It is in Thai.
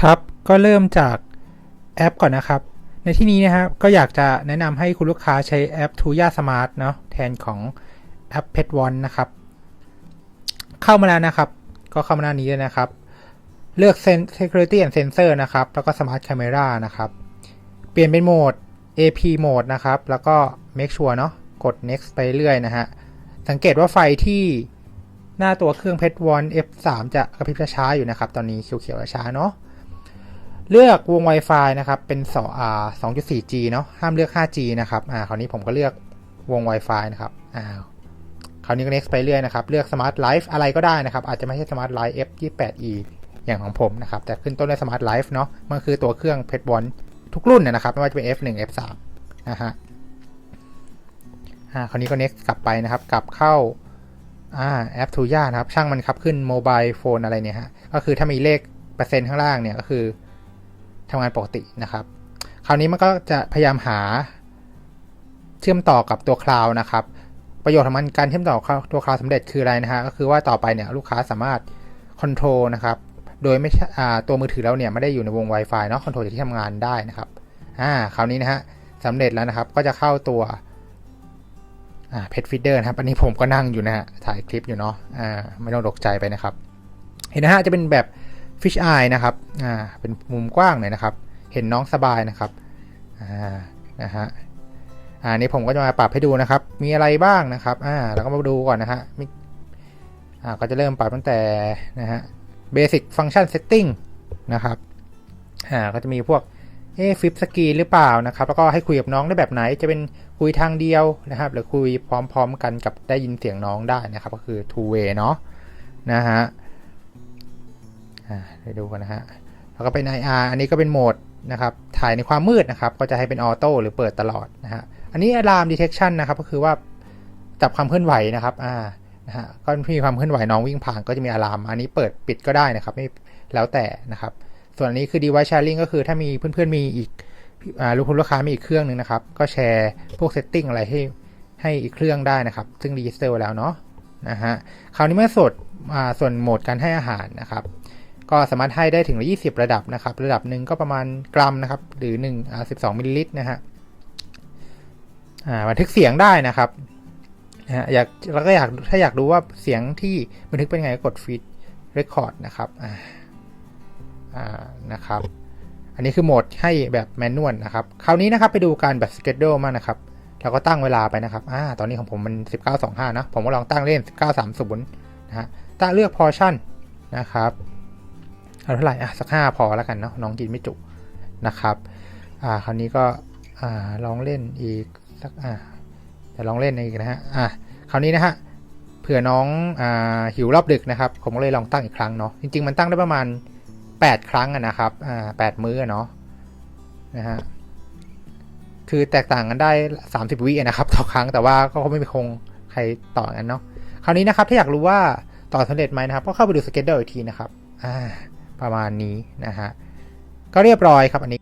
ครับก็เริ่มจากแอปก่อนนะครับ ในที่นี้นะครับก็อยากจะแนะนำให้คุณลูกค้าใช้แอป Tuya Smart เนาะแทนของแอป Pet One นะครับ เข้ามาแล้วนะครับ ก็เข้ามาหน้านี้เลยนะครับ เลือก Security and Sensor นะครับ แล้วก็ Smart Camera นะครับ เปลี่ยนเป็นโหมด AP Mode นะครับ แล้วก็ Make Sure เนาะกด Next ไปเรื่อยนะฮะ สังเกตว่าไฟที่หน้าตัวเครื่อง Pet One F3 จะกระพริบช้าๆอยู่นะครับ ตอนนี้เขียวๆช้าๆเนาะ เลือกวง Wi-Fi นะครับเป็น2อ่า 2.4G เนาะห้ามเลือก 5G นะครับอ่าคราวนี้ผมก็เลือกวง Wi-Fi นะครับอ่าคราวนี้ก็ next ไปเรื่อยนะครับ เลือก Smart Life อะไรก็ได้นะครับ อาจจะไม่ใช่ Smart Life F28e อย่างของผมนะครับ แต่ขึ้นต้นด้วย Smart Life เนาะมันคือตัวเครื่อง Pet One ทุกรุ่นนะนะครับ ไม่ว่าจะเป็น F1 F3 นะฮะอ่าคราวนี้ก็ next กลับไปนะครับ กลับเข้าอ่าแอป Tuya นะครับ ช่างมันครับขึ้น Mobile Phone อะไรเนี่ยฮะก็คือถ้ามีเลขเปอร์เซ็นต์ข้างล่างเนี่ยก็คือ ทำงานปกตินะครับ คราวนี้มันก็จะพยายามหาเชื่อมต่อกับตัวคลาวนะครับ ประโยชน์ของมันการเชื่อมต่อตัวคลาวสำเร็จคืออะไรนะฮะก็คือว่าต่อไปเนี่ยลูกค้าสามารถคอนโทรลนะครับโดยไม่ตัวมือถือเราเนี่ยไม่ได้อยู่ในวง Wi-Fi เนาะคอนโทรลจากที่ทำงานได้นะครับอ่าคราวนี้นะฮะสำเร็จแล้วนะครับก็จะเข้าตัวอ่าเพจฟีเดอร์นะครับอันนี้ผมก็นั่งอยู่นะฮะถ่ายคลิปอยู่เนาะอ่าไม่ต้องตกใจไปนะครับ เห็นนะฮะจะเป็นแบบ fish eye นะครับ อ่า เป็นมุมกว้างหน่อยนะครับ เห็นน้องสบายนะครับ อ่า นะฮะ อ่านี่ผมก็จะมาปรับให้ดูนะครับ มีอะไรบ้างนะครับ อ่า เราก็มาดูก่อนนะฮะมีอ่า ก็จะเริ่มปรับตั้งแต่นะฮะ basic function setting นะครับ อ่า ก็จะมีพวก เอ๊ฟิปสกรีนหรือเปล่านะครับ แล้วก็ให้คุยกับน้องได้แบบไหน จะเป็นคุยทางเดียวนะครับ หรือคุยพร้อมๆกันกับได้ยินเสียงน้องได้นะครับ ก็คือ two way เนาะ นะฮะ เดี๋ยวดูกันนะฮะ แล้วก็เป็น IR อันนี้ก็เป็นโหมดนะครับ ถ่ายในความมืดนะครับ ก็จะให้เป็นออโต้หรือเปิดตลอดนะฮะ อันนี้ Alarm Detection นะครับ ก็คือว่าจับความเคลื่อนไหวนะครับ อ่า นะฮะ ก็มีความเคลื่อนไหวน้องวิ่งผ่านก็จะมีอะลามอันนี้เปิดปิดก็ได้นะครับ ไม่แล้วแต่นะครับ ส่วนอันนี้คือ device sharing ก็คือถ้ามีเพื่อนๆมีอีกอ่าลูกคุณลูกค้ามีอีกเครื่องหนึ่งนะครับ ก็แชร์พวก setting อะไรให้ให้อีกเครื่องได้นะครับ ซึ่งรีจิสเตอร์ไว้แล้วเนาะ นะฮะ คราวนี้เมื่อสดอ่าส่วนโหมดการให้อาหารนะครับ ก็สามารถให้ได้ถึง20ระดับนะครับ ระดับหนึ่งก็ประมาณกรัมนะครับ หรือ1อ่า12มิลลิลิตรนะฮะอ่าบันทึกเสียงได้นะครับนะฮะอยากแล้วก็อยากถ้าอยากดูว่าเสียงที่บันทึกเป็นไงก็กดฟีดเรคคอร์ดนะครับอ่าอ่านะครับ อันนี้คือโหมดให้แบบแมนนวลนะครับ คราวนี้นะครับไปดูการแบบสเกจโดมากนะครับเราก็ตั้งเวลาไปนะครับอ่าตอนนี้ของผมมัน 19.25 นะ ผมก็ลองตั้งเล่น 19.30 นะฮะตั้งเลือกพอชั่นนะครับ เอาเท่าไหร่อะสักห้าพอแล้วกันเนาะน้องกินไม่จุนะครับอ่าคราวนี้ก็อ่าลองเล่นอีกสักอ่าจะลองเล่นอีกนะฮะอ่าคราวนี้นะฮะเผื่อน้องอ่าหิวรอบดึกนะครับ ผมก็เลยลองตั้งอีกครั้งเนาะจริง ๆ มันตั้งได้ประมาณ 8 ครั้งอะนะครับอ่าแปดมื้อเนาะนะฮะคือแตกต่างกันได้ 30 วิอะนะครับต่อครั้งแต่ว่าก็ไม่มีคงใครต่อกันเนาะคราวนี้นะครับถ้าอยากรู้ว่าต่อสำเร็จไหมนะครับก็เข้าไปดูสเก็ตเดอร์อีกทีนะครับอ่า ประมาณนี้นะฮะก็เรียบร้อยครับอันนี้